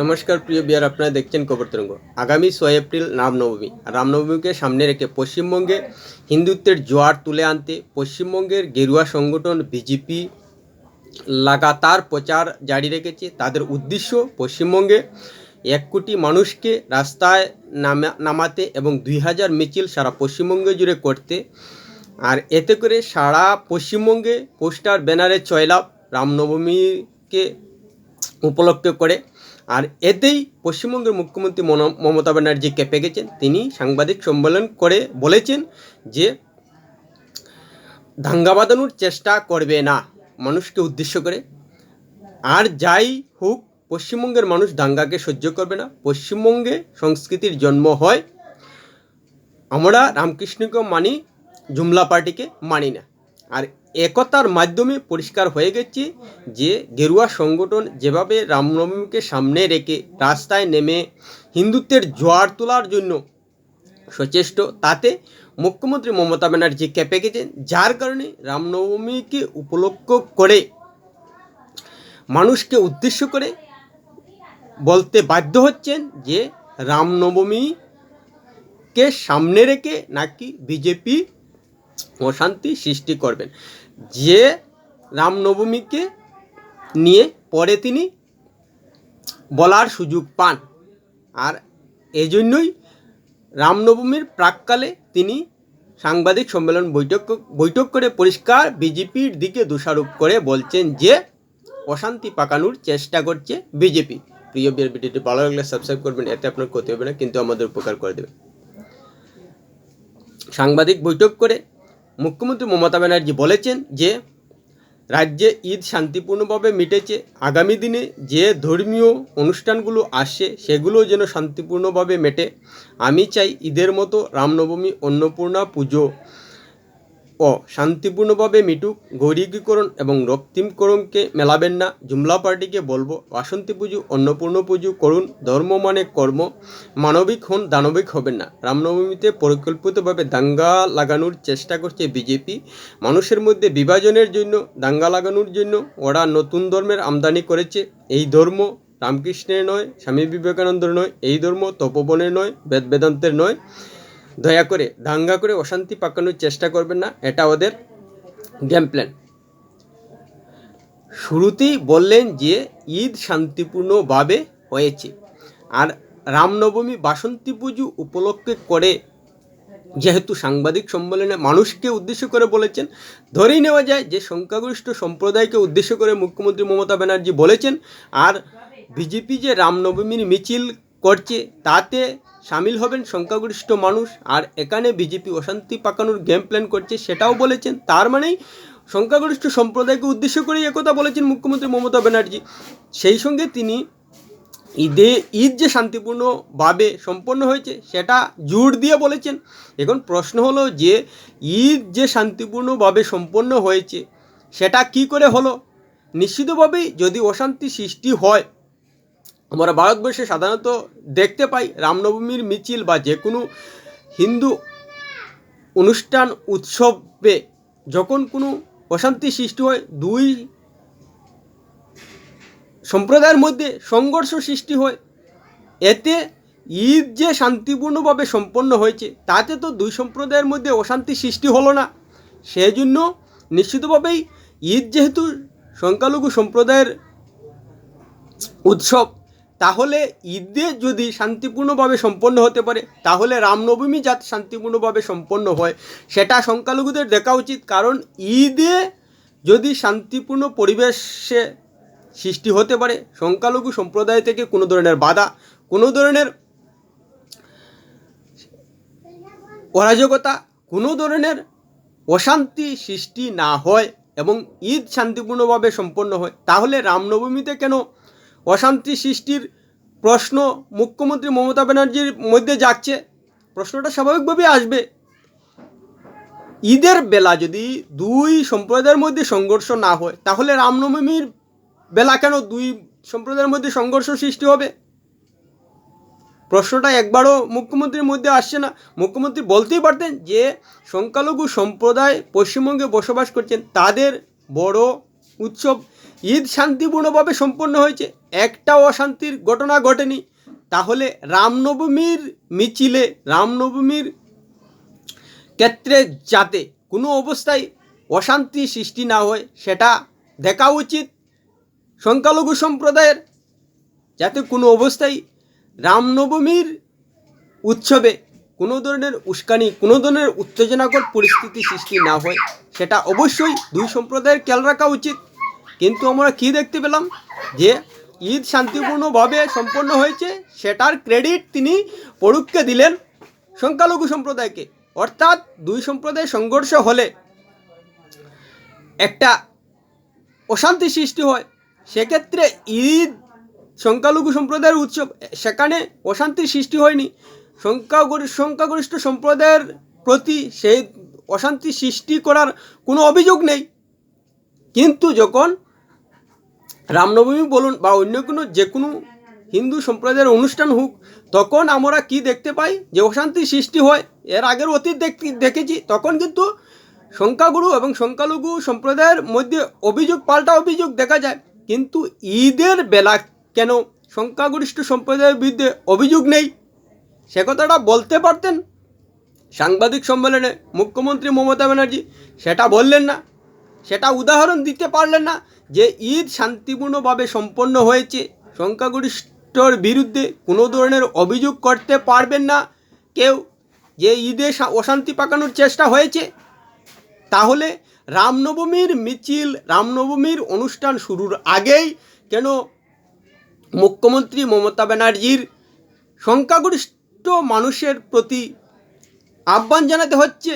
নমস্কার, প্রিয় বিয়ার, আপনারা দেখছেন খবর তরঙ্গ। আগামী ছয় এপ্রিল রামনবমী। রামনবমীকে সামনে রেখে পশ্চিমবঙ্গে হিন্দুত্বের জোয়ার তুলে আনতে পশ্চিমবঙ্গের গেরুয়া সংগঠন বিজেপি লাগাতার প্রচার জারি রেখেছে। তাদের উদ্দেশ্য পশ্চিমবঙ্গে এক কোটি মানুষকে রাস্তায় নামা, নামাতে এবং দুই হাজার মিছিল সারা পশ্চিমবঙ্গ জুড়ে করতে। আর এতে করে সারা পশ্চিমবঙ্গে পোস্টার, ব্যানারে চয়লাভ রামনবমীকে উপলক্ষ করে। আর এতেই পশ্চিমবঙ্গের মুখ্যমন্ত্রী মন- মমতা ব্যানার্জি কেঁপে গেছেন। তিনি সাংবাদিক সম্মেলন করে বলেছেন যে, দাঙ্গা বাঁধানোর চেষ্টা করবে না মানুষকে উদ্দেশ্য করে। আর যাই হোক, পশ্চিমবঙ্গের মানুষ দাঙ্গাকে সহ্য করবে না। পশ্চিমবঙ্গে সংস্কৃতির জন্ম হয়, আমরা রামকৃষ্ণকে মানি, জুমলা পার্টিকে মানি না। আর একতার মাধ্যমে পরিষ্কার হয়ে গেছে যে গেরুয়া সংগঠন যেভাবে রামনবমীকে সামনে রেখে রাস্তায় নেমে হিন্দুত্বের জোয়ার তোলার জন্য সচেষ্ট, তাতে মুখ্যমন্ত্রী মমতা ব্যানার্জি কেঁপে গেছেন, যার কারণে রামনবমীকে উপলক্ষ করে মানুষকে উদ্দেশ্য করে বলতে বাধ্য হচ্ছেন যে রামনবমীকে সামনে রেখে নাকি বিজেপি অশান্তি সৃষ্টি করবেন। যে রামনবমীকে নিয়ে পরে তিনি বলার সুযোগ পান। আর এজন্যই রামনবমীর প্রাককালে তিনি সাংবাদিক সম্মেলন বৈঠক বৈঠক করে পরিষ্কার বিজেপির দিকে দোষারোপ করে বলছেন যে, অশান্তি পাকানোর চেষ্টা করছে বিজেপি। প্রিয় বিয়ের ভিডিওটি ভালো লাগলে সাবস্ক্রাইব করবেন, এতে আপনার ক্ষতি হবে না, কিন্তু আমাদের উপকার করে দেবে। সাংবাদিক বৈঠক করে মুখ্যমন্ত্রী মমতা ব্যানার্জি বলেছেন যে, রাজ্যে ঈদ শান্তিপূর্ণভাবে মিটেছে। আগামী দিনে যে ধর্মীয় অনুষ্ঠানগুলো আসছে, সেগুলো যেন শান্তিপূর্ণভাবে মেটে। আমি চাই ঈদের মতো রামনবমী অন্নপূর্ণা পুজো। ও শান্তিপূর্ণভাবে মিটুক গৌরীকরণ এবং রক্তিমকরণকে মেলাবেন না। জুমলা পার্টিকে বলব, বাসন্তী পুজো, অন্নপূর্ণ পুজো করুন, ধর্ম মানে কর্ম। মানবিক হন, দানবিক হবেন না। রামনবমীতে পরিকল্পিতভাবে দাঙ্গা লাগানোর চেষ্টা করছে বিজেপি। মানুষের মধ্যে বিভাজনের জন্য, দাঙ্গা লাগানোর জন্য ওরা নতুন ধর্মের আমদানি করেছে। এই ধর্ম রামকৃষ্ণের নয়, স্বামী বিবেকানন্দের নয়, এই ধর্ম তপবনের নয়, বেদ বেদান্তের নয়। দয়া করে দাঙ্গা করে অশান্তি পাকানোর চেষ্টা করবেন না, এটা ওদের গেম প্ল্যান শুরুতেই বললেন যে ঈদ শান্তিপূর্ণভাবে হয়েছে। আর রামনবমী বাসন্তী পুজো উপলক্ষে করে যেহেতু সাংবাদিক সম্মেলনে মানুষকে উদ্দেশ্য করে বলেছেন, ধরেই নেওয়া যায় যে সংখ্যাগরিষ্ঠ সম্প্রদায়কে উদ্দেশ্য করে মুখ্যমন্ত্রী মমতা ব্যানার্জি বলেছেন, আর বিজেপি যে রামনবমীর মিছিল করছে, তাতে সামিল হবেন সংখ্যাগরিষ্ঠ মানুষ, আর এখানে বিজেপি অশান্তি পাকানোর গেম প্ল্যান করছে সেটাও বলেছেন। তার মানেই সংখ্যাগরিষ্ঠ সম্প্রদায়কে উদ্দেশ্য করেই একথা বলেছেন মুখ্যমন্ত্রী মমতা ব্যানার্জি। সেই সঙ্গে তিনি ঈদে, ঈদ যে শান্তিপূর্ণভাবে সম্পন্ন হয়েছে, সেটা জোর দিয়ে বলেছেন। এখন প্রশ্ন হলো যে, ঈদ যে শান্তিপূর্ণভাবে সম্পন্ন হয়েছে, সেটা কি করে হলো? নিশ্চিতভাবেই যদি অশান্তি সৃষ্টি হয় আমরা ভারতবর্ষে সাধারণত দেখতে পাই রামনবমীর মিছিল বা যে কোনো হিন্দু অনুষ্ঠান, উৎসবে যখন কোনো অশান্তি সৃষ্টি হয়, দুই সম্প্রদায়ের মধ্যে সংঘর্ষ সৃষ্টি হয়। এতে ঈদ যে শান্তিপূর্ণভাবে সম্পন্ন হয়েছে, তাতে তো দুই সম্প্রদায়ের মধ্যে অশান্তি সৃষ্টি হলো না। সেই জন্য নিশ্চিতভাবেই ঈদ যেহেতু সংখ্যালঘু সম্প্রদায়ের উৎসব তাহলে ঈদে যদি শান্তিপূর্ণভাবে সম্পন্ন হতে পারে, তাহলে রামনবমী যাতে শান্তিপূর্ণভাবে সম্পন্ন হয়, সেটা সংখ্যালঘুদের দেখা উচিত। কারণ ঈদে যদি শান্তিপূর্ণ পরিবেশে সৃষ্টি হতে পারে, সংখ্যালঘু সম্প্রদায় থেকে কোনো ধরনের বাধা, কোনো ধরনের অরাজকতা, কোনো ধরনের অশান্তি সৃষ্টি না হয় এবং ঈদ শান্তিপূর্ণভাবে সম্পন্ন হয়, তাহলে রামনবমীতে কেন অশান্তি সৃষ্টির প্রশ্ন মুখ্যমন্ত্রী মমতা ব্যানার্জির মধ্যে যাচ্ছে প্রশ্নটা স্বাভাবিকভাবেই আসবে। ঈদের বেলা যদি দুই সম্প্রদায়ের মধ্যে সংঘর্ষ না হয়, তাহলে রামনবমীর বেলা কেন দুই সম্প্রদায়ের মধ্যে সংঘর্ষ সৃষ্টি হবে? প্রশ্নটা একবারও মুখ্যমন্ত্রীর মধ্যে আসছে না। মুখ্যমন্ত্রী বলতেই পারতেন যে, সংখ্যালঘু সম্প্রদায় পশ্চিমবঙ্গে বসবাস করছেন, তাদের বড় উৎসব ঈদ শান্তিপূর্ণভাবে সম্পন্ন হয়েছে। একটা অশান্তির ঘটনা ঘটেনি। তাহলে রামনবমীর মিছিলে, রামনবমীর ক্ষেত্রে যাতে কোনো অবস্থায় অশান্তি সৃষ্টি না হয়, সেটা দেখা উচিত। সংখ্যালঘু সম্প্রদায়ের যাতে কোনো অবস্থায় রামনবমীর উৎসবে কোনো ধরনের উস্কানি, কোনো ধরনের উত্তেজনাকর পরিস্থিতি সৃষ্টি না হয়, সেটা অবশ্যই দুই সম্প্রদায়ের খেয়াল রাখা উচিত। কিন্তু আমরা কি দেখতে পেলাম? যে ঈদ শান্তিপূর্ণভাবে সম্পন্ন হয়েছে, সেটার ক্রেডিট তিনি পড়ুককে দিলেন সংখ্যালঘু সম্প্রদায়কে। অর্থাৎ দুই সম্প্রদায় সংঘর্ষ হলে একটা অশান্তি সৃষ্টি হয়। সেক্ষেত্রে ঈদ সংখ্যালঘু সম্প্রদায়ের উৎসব, সেখানে অশান্তির সৃষ্টি হয়নি। সংখ্যাগরি, সংখ্যাগরিষ্ঠ সম্প্রদায়ের প্রতি সেই অশান্তি সৃষ্টি করার কোনো অভিযোগ নেই। কিন্তু যখন রামনবমী বলুন বা অন্য কোনো যে কোনো হিন্দু সম্প্রদায়ের অনুষ্ঠান হোক, তখন আমরা কি দেখতে পাই? যে অশান্তি সৃষ্টি হয়। এর আগের অতীত দেখেছি। তখন কিন্তু সংখ্যাগুরু এবং সংখ্যালঘু সম্প্রদায়ের মধ্যে অভিযোগ, পাল্টা অভিযোগ দেখা যায়। কিন্তু ঈদের বেলা কেন সংখ্যাগরিষ্ঠ সম্প্রদায়ের বিরুদ্ধে অভিযোগ নেই? সে কথাটা বলতে পারতেন সাংবাদিক সম্মেলনে মুখ্যমন্ত্রী মমতা ব্যানার্জি। সেটা বললেন না। সেটা উদাহরণ দিতে পারলেন না। যে ঈদ শান্তিপূর্ণভাবে সম্পন্ন হয়েছে, সংখ্যাগরিষ্ঠর বিরুদ্ধে কোনো ধরনের অভিযোগ করতে পারবেন না। কেউ যে ঈদে অশান্তি পাকানোর চেষ্টা হয়েছে, তাহলে রামনবমীর মিছিল, রামনবমীর অনুষ্ঠান শুরুর আগেই কেন মুখ্যমন্ত্রী মমতা ব্যানার্জির সংখ্যাগরিষ্ঠ মানুষের প্রতি আহ্বান জানাতে হচ্ছে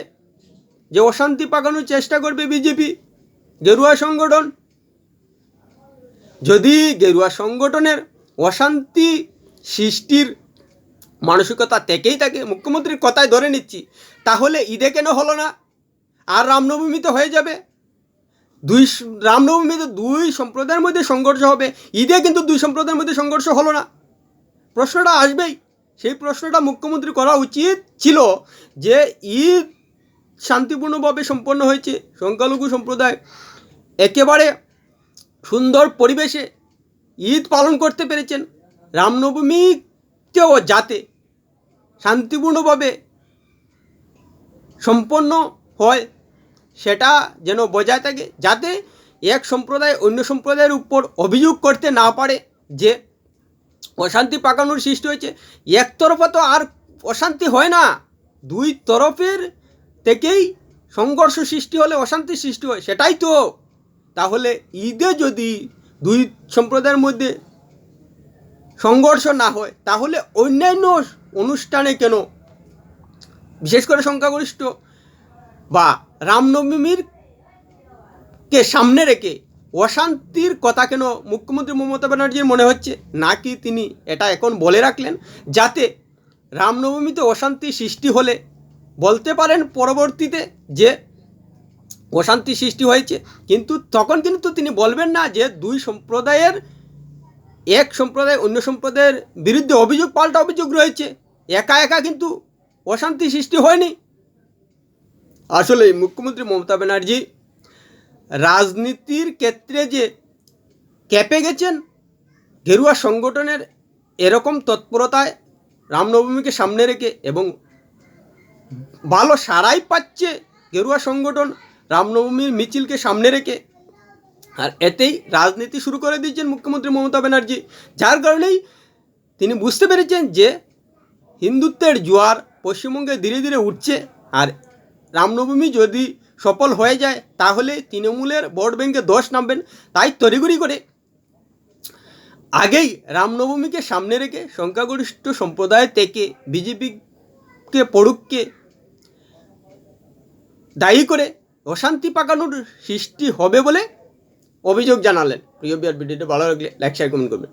যে, অশান্তি পাকানোর চেষ্টা করবে বিজেপি, গেরুয়া সংগঠন। যদি গেরুয়া সংগঠনের অশান্তি সৃষ্টির মানসিকতা থেকেই থাকে, মুখ্যমন্ত্রীর কথায় ধরে নিচ্ছি, তাহলে ঈদে কেন হলো না? আর রামনবমীতে হয়ে যাবে। দুই রামনবমীতে দুই সম্প্রদায়ের মধ্যে সংঘর্ষ হবে। ঈদে কিন্তু দুই সম্প্রদায়ের মধ্যে সংঘর্ষ হলো না। প্রশ্নটা আসবেই। সেই প্রশ্নটা মুখ্যমন্ত্রী করা উচিত ছিল যে, ঈদ শান্তিপূর্ণভাবে সম্পন্ন হয়েছে। সংখ্যালঘু সম্প্রদায় একেবারে সুন্দর পরিবেশে ঈদ পালন করতে পেরেছেন। রামনবমীতেও যাতে শান্তিপূর্ণভাবে সম্পন্ন হয়, সেটা যেন বজায় থাকে, যাতে এক সম্প্রদায় অন্য সম্প্রদায়ের উপর অভিযোগ করতে না পারে যে অশান্তি পাকানোর সৃষ্টি হয়েছে। একতরফা তো আর অশান্তি হয় না, দুই তরফের থেকেই সংঘর্ষ সৃষ্টি হলে অশান্তি সৃষ্টি হয়, সেটাই তো। তাহলে ঈদে যদি দুই সম্প্রদায়ের মধ্যে সংঘর্ষ না হয়, তাহলে অন্যান্য অনুষ্ঠানে কেন বিশেষ করে সংখ্যাগরিষ্ঠ বা রামনবমীর কে সামনে রেখে অশান্তির কথা কেন মুখ্যমন্ত্রী মমতা ব্যানার্জির মনে হচ্ছে? নাকি তিনি এটা এখন বলে রাখলেন? যাতে রামনবমীতে অশান্তি সৃষ্টি হলে বলতে পারেন পরবর্তীতে যে অশান্তি সৃষ্টি হয়েছে। কিন্তু তখন কিন্তু তিনি বলবেন না যে দুই সম্প্রদায়ের, এক সম্প্রদায় অন্য সম্প্রদায়ের বিরুদ্ধে অভিযোগ, পাল্টা অভিযোগ রয়েছে। একা একা কিন্তু অশান্তি সৃষ্টি হয়নি। আসলে মুখ্যমন্ত্রী মমতা ব্যানার্জি রাজনীতির ক্ষেত্রে যে ক্যাপে গেছেন গেরুয়া সংগঠনের এরকম তৎপরতায় রামনবমীকে সামনে রেখে এবং ভালো সারাই পাচ্ছে গেরুয়া সংগঠন রামনবমীর মিছিলকে সামনে রেখে আর এতেই রাজনীতি শুরু করে দিয়েছেন মুখ্যমন্ত্রী মমতা ব্যানার্জি, যার কারণেই তিনি বুঝতে পেরেছেন যে হিন্দুত্বের জোয়ার পশ্চিমবঙ্গে ধীরে ধীরে উঠছে আর রামনবমী যদি সফল হয়ে যায়, তাহলে তৃণমূলের ভোট ব্যাংকে দোষ নামবেন। তাই তড়িঘড়ি করে আগেই রামনবমীকে সামনে রেখে সংখ্যাগরিষ্ঠ সম্প্রদায় থেকে বিজেপিকে পড়ুককে দায়ী করে অশান্তি পাকানোর সৃষ্টি হবে বলে অভিযোগ জানালেন। প্রিয় বিয়ার ভিডিওটা ভালো লাগলে লাইক শেয়ার কমেন্ট করবেন।